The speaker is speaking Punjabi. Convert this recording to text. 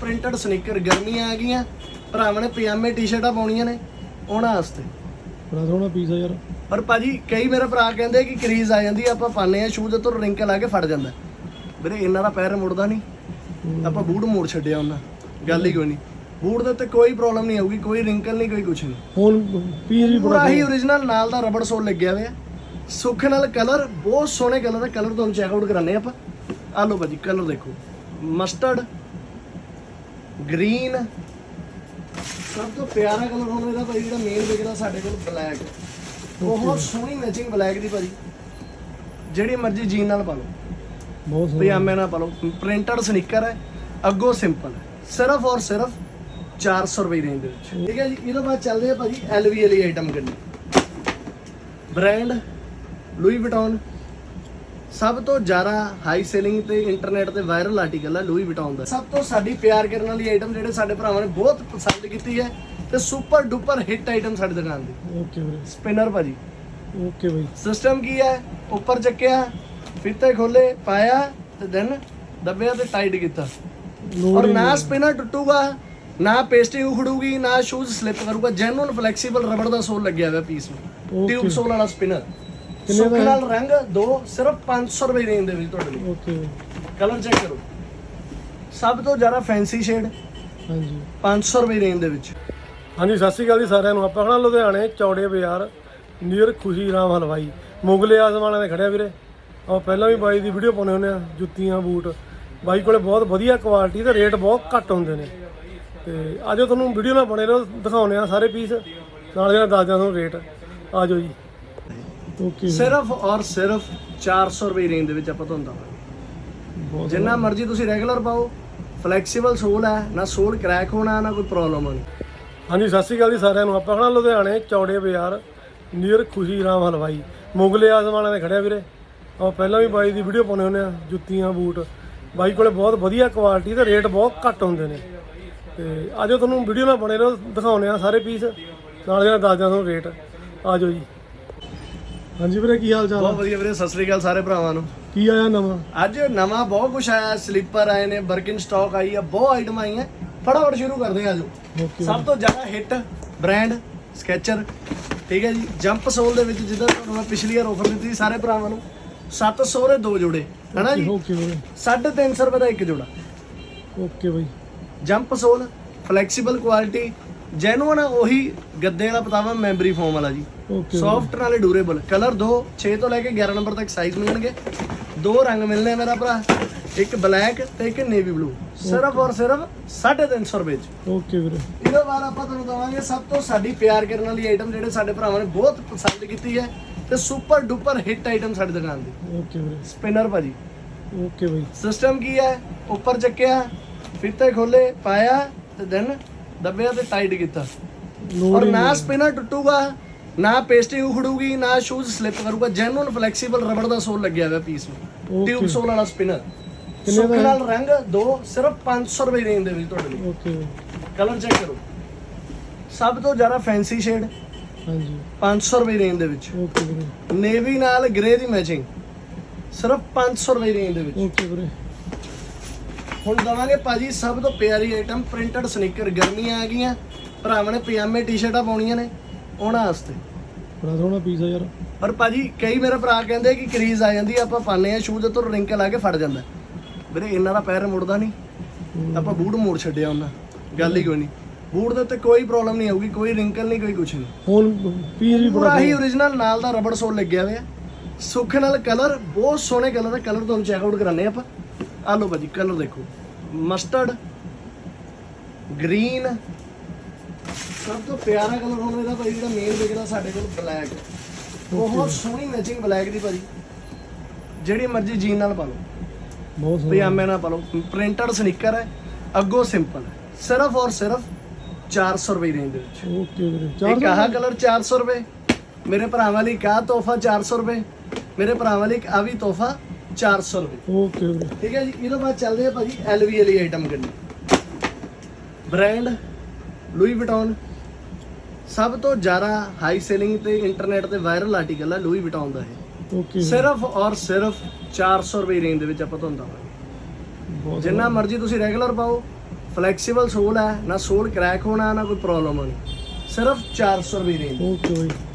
ਪ੍ਰਿੰਟਡ ਸਨੀਕਰ ਗਰਮੀਆਂ ਆ ਗਈਆਂ। ਭਰਾਵਾਂ ਨੇ ਪਜਾਮੇ ਟੀ-ਸ਼ਰਟਾਂ ਪਾਉਣੀਆਂ ਨੇ ਉਹਨਾਂ ਵਾਸਤੇ। ਬੜਾ ਸੋਹਣਾ ਪੀਸ ਆ ਯਾਰ। ਪਰ ਭਾਜੀ ਕਈ ਮੇਰੇ ਭਰਾ ਕਹਿੰਦੇ ਕਿ ਕਰੀਜ਼ ਆ ਜਾਂਦੀ ਆ, ਆਪਾਂ ਪਾਉਂਦੇ ਆ ਸ਼ੂਜ਼ ਤੋਂ ਰਿੰਕਲ ਆ ਕੇ ਫੜ ਜਾਂਦਾ। ਵੀਰੇ ਇਹਨਾਂ ਦਾ ਪੈਰ ਮੁੜਦਾ ਨਹੀਂ। ਆਪਾਂ ਬੂਟ ਮੋੜ ਛੱਡਿਆ ਉਹਨਾਂ ਗੱਲ ਹੀ ਕੋਈ ਨਹੀਂ। ਬੂਟ ਦੇ ਉੱਤੇ ਕੋਈ ਪ੍ਰੋਬਲਮ ਨਹੀਂ ਆਊਗੀ ਕੋਈ ਰਿੰਕਲ ਨਹੀਂ ਕੋਈ ਕੁਝ ਨਹੀਂ। ਹੁਣ ਪੀਸ ਵੀ ਬੜਾ ਪੂਰਾ ਹੀ origignal ਨਾਲ ਦਾ ਰਬੜ ਸੋਲ ਲੱਗਿਆ ਹੋਇਆ। ਸੁੱਖ ਨਾਲ ਕਲਰ ਬਹੁਤ ਸੋਹਣੇ ਕਲਰ ਦਾ ਕਲਰ ਤੁਹਾਨੂੰ ਚੈੱਕ ਆਊਟ ਕਰਾਣੇ ਆਪਾਂ। ਆ ਲਓ ਭਾਜੀ ਕਲਰ ਦੇਖੋ। Mustard green. ਸਭ ਤੋਂ ਪਿਆਰਾ ਕਲਰ ਹੁਣ ਇਹਦਾ ਭਾਈ ਜਿਹੜਾ ਮੇਨ ਵਿਕਦਾ ਸਾਡੇ ਕੋਲ ਬਲੈਕ ਬਹੁਤ ਸੋਹਣੀ ਮੈਚਿੰਗ ਬਲੈਕ ਦੀ ਭਾਜੀ। ਜਿਹੜੀ ਮਰਜ਼ੀ ਜੀਨ ਨਾਲ ਪਾ ਲਓ। ਬਹੁਤ ਸੋਹਣਾ। ਪਜਾਮੇ ਨਾਲ ਪਾ ਲਓ। ਪ੍ਰਿੰਟਡ ਸਨੀਕਰ ਹੈ ਅੱਗੋਂ ਸਿੰਪਲ ਹੈ। ਸਿਰਫ ਔਰ ਸਿਰਫ 400 ਰੁਪਏ ਰੇਂਜ ਦੇ ਵਿੱਚ। ਠੀਕ ਹੈ ਜੀ ਇਹਦੇ ਬਾਅਦ ਚੱਲਦੇ ਆ ਭਾਜੀ ਐਲਵੀ ਵਾਲੀ ਆਈਟਮ ਕਰਨੀ ਬ੍ਰਾਂਡ ਲੂਈ ਵਿਟੌਨ ਸਭ ਤੋਂ ਜ਼ਿਆਦਾ ਹਾਈ ਸੇਲਿੰਗ ਤੇ ਇੰਟਰਨੈਟ ਤੇ ਵਾਇਰਲ ਆਰਟੀਕਲ ਹੈ ਲੂਈ ਵਿਟੌਨ ਦਾ। ਸਭ ਤੋਂ ਸਾਡੀ ਪਿਆਰ ਕਰਨ ਵਾਲੀ ਆਈਟਮ ਜਿਹੜੇ ਸਾਡੇ ਭਰਾਵਾਂ ਨੇ ਬਹੁਤ ਪਸੰਦ ਕੀਤੀ ਹੈ ਤੇ ਸੁਪਰ ਡੁਪਰ ਹਿੱਟ ਆਈਟਮ ਸਾਡੀ ਦੁਕਾਨ ਦੀ। ਓਕੇ ਵੀਰੇ। ਸਪਿਨਰ ਭਾਜੀ। ਓਕੇ ਬਾਈ। ਸਿਸਟਮ ਕੀ ਹੈ? ਉੱਪਰ ਚੱਕਿਆ ਫੀਤੇ ਖੋਲੇ ਪਾਇਆ ਤੇ ਦੈਨ ਦੱਬਿਆ ਤੇ ਟਾਈਟ ਕੀਤਾ। ਔਰ ਨਾ। ਸਪਿਨਰ ਟੁੱਟੂਗਾ ਨਾ ਪੇਸਟਿੰਗ ਉਖੜੂਗੀ ਨਾ ਸ਼ੂਜ਼ ਸਲਿਪ ਕਰੂਗਾ ਜੈਨੂਨ ਫਲੈਕਸੀਬਲ ਰਬੜ ਦਾ ਸੋਲ ਲੱਗਿਆ ਹੋਇਆ ਪੀਸ ਨੂੰ. ਟਿਊਬ ਸੋਲ ਵਾਲਾ ਸਪਿਨਰ ਸੁੱਖ? ਨਾਲ ਰੰਗ ਦੋ ਸਿਰਫ 500 ਰੁਪਏ ਰੇਂਜ ਦੇ ਵਿੱਚ ਤੁਹਾਡੇ ਲਈ। ਓਕੇ ਕਲਰ ਚੈੱਕ ਕਰੋ। ਸਭ ਤੋਂ ਜ਼ਿਆਦਾ ਫੈਂਸੀ ਸ਼ੇਡ ਹਾਂਜੀ। 500 ਰੁਪਏ ਰੇਂਜ ਦੇ ਵਿੱਚ। ਹਾਂਜੀ ਸਤਿ ਸ਼੍ਰੀ ਅਕਾਲ ਜੀ ਸਾਰਿਆਂ ਨੂੰ। ਆਪਾਂ ਖੜਾ ਲੁਧਿਆਣੇ ਚੌੜੇ ਬਾਜ਼ਾਰ ਨੀਅਰ ਖੁਸ਼ੀ ਰਾਮ ਹਲਵਾਈ। ਮੁਗਲੇ ਆਜ਼ਮ ਵਾਲਿਆਂ ਦੇ ਖੜਿਆ ਵੀਰੇ। ਆਪਾਂ ਪਹਿਲਾਂ ਵੀ ਬਾਈ ਦੀ ਵੀਡੀਓ ਪਾਉਣੇ ਹੁੰਦੇ ਆ ਜੁੱਤੀਆਂ ਬੂਟ। ਬਾਈ ਕੋਲੇ ਬਹੁਤ ਵਧੀਆ ਕੁਆਲਿਟੀ ਤੇ ਰੇਟ ਬਹੁਤ ਘੱਟ ਹੁੰਦੇ ਨੇ। ਤੇ ਆਜੋ ਤੁਹਾਨੂੰ ਵੀਡੀਓ ਨਾਲ ਬਣੇ ਰਹੋ ਦਿਖਾਉਣੇ ਆ ਸਾਰੇ ਪੀਸ ਨਾਲ ਜਿਹੜਾ ਦੱਸ ਦਿਆਂ ਤੁਹਾਨੂੰ ਰੇਟ ਆਜੋ ਜੀ। ਓਕੇ ਸਿਰਫ ਔਰ ਸਿਰਫ 400 ਰੁਪਏ ਰੇਂਜ ਦੇ ਵਿੱਚ ਆਪਾਂ ਤੁਹਾਨੂੰ ਦਵਾਂਗੇ। ਜਿੰਨਾ ਮਰਜ਼ੀ ਤੁਸੀਂ ਰੈਗੂਲਰ ਪਾਓ ਫਲੈਕਸੀਬਲ ਸੋਲ ਹੈ ਨਾ ਸੋਲ ਕ੍ਰੈਕ ਹੋਣਾ ਨਾ ਕੋਈ ਪ੍ਰੋਬਲਮ ਹੋਣੀ। ਹਾਂਜੀ ਸਤਿ ਸ਼੍ਰੀ ਅਕਾਲ ਜੀ ਸਾਰਿਆਂ ਨੂੰ। ਆਪਾਂ ਖੜਾ ਲੁਧਿਆਣੇ ਚੌੜੇ ਬਾਜ਼ਾਰ ਨੀਅਰ ਖੁਸ਼ੀ ਰਾਮ ਹਲਵਾਈ। ਮੁਗਲੇ ਆਜ਼ਮ ਵਾਲਿਆਂ ਦੇ ਖੜਿਆ ਵੀਰੇ। ਆਪਾਂ ਪਹਿਲਾਂ ਵੀ ਬਾਈ ਦੀ ਵੀਡੀਓ ਪਾਉਣੇ ਹੁੰਦੇ ਆ ਜੁੱਤੀਆਂ ਬੂਟ। ਬਾਈ ਕੋਲੇ ਬਹੁਤ ਵਧੀਆ ਕੁਆਲਿਟੀ ਤੇ ਰੇਟ ਬਹੁਤ ਘੱਟ ਹੁੰਦੇ ਨੇ। ਤੇ ਆਜੋ ਤੁਹਾਨੂੰ ਵੀਡੀਓ ਨਾਲ ਬਣੇ ਰਹੋ ਦਿਖਾਉਣੇ ਆ ਸਾਰੇ ਪੀਸ ਨਾਲ ਜਿਹੜਾ ਦੱਸ ਦਿਆਂ ਤੁਹਾਨੂੰ ਰੇਟ ਆਜੋ ਜੀ। ਹਾਂਜੀ ਵੀਰੇ ਕੀ ਹਾਲ ਚਾਲ ਬਹੁਤ ਆ ਵਧੀਆ ਵੀਰੇ ਸਤਿ ਸ੍ਰੀ ਅਕਾਲ ਸਾਰੇ ਭਰਾਵਾਂ ਨੂੰ। ਕੀ ਆਇਆ ਨਵਾਂ? ਅੱਜ ਨਵਾਂ ਬਹੁਤ ਕੁਝ ਆਇਆ ਸਲੀਪਰ ਆਏ ਨੇ ਬਰਕਿਨ ਸਟਾਕ ਆਈ ਆ ਬਹੁਤ ਆਈਟਮ ਆਈਆਂ ਫਟਾਫਟ ਸ਼ੁਰੂ ਕਰਦੇ ਹਾਂ ਆਜੋ ਓਕੇ। ਸਭ ਤੋਂ ਜ਼ਿਆਦਾ ਹਿੱਟ ਬ੍ਰਾਂਡ ਸਕੈਚਰ ਠੀਕ ਹੈ ਜੀ ਜੰਪ ਸੋਲ ਦੇ ਵਿੱਚ ਜਿੱਦਾਂ ਤੁਹਾਨੂੰ ਮੈਂ ਪਿਛਲੀ ਵਾਰ ਆਫਰ ਦਿੱਤੀ ਸੀ ਸਾਰੇ ਭਰਾਵਾਂ ਨੂੰ 700 ਦੇ ਦੋ ਜੋੜੇ ਹਨਾ ਜੀ? ਓਕੇ ਵੀਰੇ 350 ਰੁਪਏ ਦਾ ਇੱਕ ਜੋੜਾ। ਓਕੇ ਬਾਈ। Jump sole flexible quality genuine ਉਹੀ ਗੱਦੇ ਵਾਲਾ ਪਤਾਵਾ ਮੈਮਰੀ ਫੋਮ ਵਾਲਾ ਜੀ। ਓਕੇ ਸੌਫਟ ਨਾਲੇ ਡਿਊਰੇਬਲ ਕਲਰ ਦੋ 6 ਤੋਂ ਲੈ ਕੇ 11 ਨੰਬਰ ਤੱਕ ਸਾਈਜ਼ ਮਿਲਣਗੇ। ਦੋ ਰੰਗ ਮਿਲਨੇ ਮੇਰਾ ਭਰਾ ਇੱਕ ਬਲੈਕ ਤੇ ਇੱਕ ਨੇਵੀ ਬਲੂ ਸਿਰਫ ਔਰ ਸਿਰਫ 350 ਰੁਪਏ ਚ। ਓਕੇ ਵੀਰੇ। ਇਹਦੇ ਬਾਅਦ ਆਪਾਂ ਤੁਹਾਨੂੰ ਦਵਾਂਗੇ ਸਭ ਤੋਂ ਸਾਡੀ ਪਿਆਰ ਕਰਨ ਵਾਲੀ ਆਈਟਮ ਜਿਹੜੇ ਸਾਡੇ ਭਰਾਵਾਂ ਨੇ ਬਹੁਤ ਪਸੰਦ ਕੀਤੀ ਹੈ ਤੇ ਸੁਪਰ ਡੁਪਰ ਹਿੱਟ ਆਈਟਮ ਸਾਡੀ ਦੁਕਾਨ ਦੀ। ਓਕੇ ਵੀਰੇ। ਸਪਿਨਰ ਭਾਜੀ। ਓਕੇ ਬਾਈ। ਸਿਸਟਮ ਕੀ ਹੈ? ਉੱਪਰ ਚੱਕਿਆ ਫੀਤੇ ਖੋਲੇ ਪਾਇਆ ਤੇ ਦੈਨ ਦੱਬਿਆ ਤੇ ਟਾਈਟ ਕੀਤਾ। ਔਰ ਨਾ। ਸਪਿਨਰ ਟੁੱਟੂਗਾ ਨਾ ਪੇਸਟਿੰਗ ਉਖੜੂਗੀ ਨਾ ਸ਼ੂਜ਼ ਸਲਿਪ ਕਰੂਗਾ। ਜੈਨੂਨ ਫਲੈਕਸੀਬਲ ਰਬੜ ਦਾ ਸੋਲ ਲੱਗਿਆ ਹੋਇਆ ਪੀਸ ਨੂੰ. ਟਿਊਬ ਸੋਲ ਵਾਲਾ ਸਪਿਨਰ ਸੁੱਖ? ਨਾਲ ਰੰਗ ਦੋ ਸਿਰਫ 500 ਰੁਪਏ ਰੇਂਜ ਦੇ ਵਿੱਚ ਤੁਹਾਡੇ ਲਈ। ਓਕੇ ਕਲਰ ਚੈੱਕ ਕਰੋ। ਸਭ ਤੋਂ ਜ਼ਿਆਦਾ ਫੈਂਸੀ ਸ਼ੇਡ ਹਾਂਜੀ। 500 ਰੁਪਏ ਰੇਂਜ ਦੇ ਵਿੱਚ। ਓਕੇ ਵੀਰੇ। ਨੇਵੀ ਨਾਲ ਗ੍ਰੇ ਦੀ ਮੈਚਿੰਗ ਸਿਰਫ 500 ਰੁਪਏ ਰੇਂਜ ਦੇ ਵਿੱਚ। ਓਕੇ ਵੀਰੇ। ਹੁਣ ਦਵਾਂਗੇ ਭਾਜੀ ਸਭ ਤੋਂ ਪਿਆਰੀ ਆਈਟਮ ਪ੍ਰਿੰਟਡ ਸਨੀਕਰ ਗਰਮੀਆਂ ਆ ਗਈਆਂ। ਭਰਾਵਾਂ ਨੇ ਪਜਾਮੇ ਟੀ-ਸ਼ਰਟਾਂ ਪਾਉਣੀਆਂ ਨੇ ਉਹਨਾਂ ਵਾਸਤੇ। ਬੜਾ ਸੋਹਣਾ ਪੀਸ ਆ ਯਾਰ। ਪਰ ਭਾਜੀ ਕਈ ਮੇਰੇ ਭਰਾ ਕਹਿੰਦੇ ਕਿ ਕਰੀਜ਼ ਆ ਜਾਂਦੀ ਆਪਾਂ ਪਾਉਂਦੇ ਆ ਸ਼ੂਜ਼ ਤੋਂ ਰਿੰਕਲ ਆ ਕੇ ਫੜ ਜਾਂਦਾ। ਵੀਰੇ ਇਹਨਾਂ ਦਾ ਪੈਰ ਮੁੜਦਾ ਨਹੀਂ। ਆਪਾਂ ਬੂਟ ਮੋੜ ਛੱਡਿਆ ਉਹਨਾਂ ਗੱਲ ਹੀ ਕੋਈ ਨਹੀਂ। ਬੂਟ ਦੇ ਉੱਤੇ ਕੋਈ ਪ੍ਰੋਬਲਮ ਨਹੀਂ ਆਊਗੀ ਕੋਈ ਰਿੰਕਲ ਨਹੀਂ ਕੋਈ ਕੁਝ ਨਹੀਂ। ਹੁਣ ਪੀਸ ਵੀ ਬੜਾ ਹੀ origignal ਨਾਲ ਦਾ ਰਬੜ ਸੋਲ ਲੱਗਿਆ ਹੋਇਆ। ਸੁੱਖ ਨਾਲ ਕਲਰ ਬਹੁਤ ਸੋਹਣੇ ਕਲਰ ਦਾ ਕਲਰ ਤੁਹਾਨੂੰ ਚੈੱਕ ਆਊਟ ਕਰਾਣੇ ਆਪਾਂ। ਆ ਲਓ ਭਾਜੀ ਕਲਰ ਦੇਖੋ। ਮਸਟਰਡ ਗ੍ਰੀਨ ਸਭ ਤੋਂ ਪਿਆਰਾ ਕਲਰ ਹੁਣ ਇਹਦਾ ਭਾਈ ਜਿਹੜਾ ਮੇਨ ਵਿਕਦਾ ਸਾਡੇ ਕੋਲ ਬਲੈਕ ਬਹੁਤ ਸੋਹਣੀ ਮੈਚਿੰਗ ਬਲੈਕ ਦੀ ਭਾਜੀ। ਜਿਹੜੀ ਮਰਜ਼ੀ ਜੀਨ ਨਾਲ ਪਾ ਲਓ। ਬਹੁਤ ਸੋਹਣਾ। ਪਜਾਮੇ ਨਾਲ ਪਾ ਲਓ। ਪ੍ਰਿੰਟਡ ਸਨੀਕਰ ਹੈ ਅੱਗੋਂ ਸਿੰਪਲ ਹੈ। ਸਿਰਫ ਔਰ ਸਿਰਫ 400 ਰੁਪਏ ਰੇਂਜ ਦੇ ਵਿੱਚ। ਓਕੇ ਵੀਰੇ ਇੱਕ ਆਹ ਕਲਰ 400 ਰੁਪਏ। ਮੇਰੇ ਭਰਾਵਾਂ ਲਈ ਕਾ ਤੋਹਫਾ 400 ਰੁਪਏ। ਮੇਰੇ ਭਰਾਵਾਂ ਲਈ ਆ ਵੀ ਤੋਹਫਾ 400 ਰੁਪਏ। ਓਕੇ ਵੀਰੇ ਠੀਕ ਹੈ ਜੀ ਇਹਦੇ ਬਾਅਦ ਚੱਲਦੇ ਆ ਭਾਜੀ ਐਲਵੀ ਵਾਲੀ ਆਈਟਮ ਕਰਨੀ ਬ੍ਰਾਂਡ ਲੂਈ ਵਿਟੌਨ ਸਭ ਤੋਂ ਜ਼ਿਆਦਾ ਹਾਈ ਸੇਲਿੰਗ ਤੇ ਇੰਟਰਨੈਟ ਤੇ ਵਾਇਰਲ ਆਰਟੀਕਲ ਹੈ ਲੂਈ ਵਿਟੌਨ ਦਾ ਇਹ। ਓਕੇ ਸਿਰਫ ਔਰ ਸਿਰਫ 400 ਰੁਪਏ ਰੇਂਜ ਦੇ ਵਿੱਚ ਆਪਾਂ ਤੁਹਾਨੂੰ ਦਵਾਂਗੇ। ਜਿੰਨਾ ਮਰਜ਼ੀ ਤੁਸੀਂ ਰੈਗੂਲਰ ਪਾਓ ਫਲੈਕਸੀਬਲ ਸੋਲ ਹੈ ਨਾ ਸੋਲ ਕ੍ਰੈਕ ਹੋਣਾ ਨਾ ਕੋਈ ਪ੍ਰੋਬਲਮ ਆਣੀ ਸਿਰਫ 400 ਰੁਪਏ ਰੇਂਜ ਓਕੇ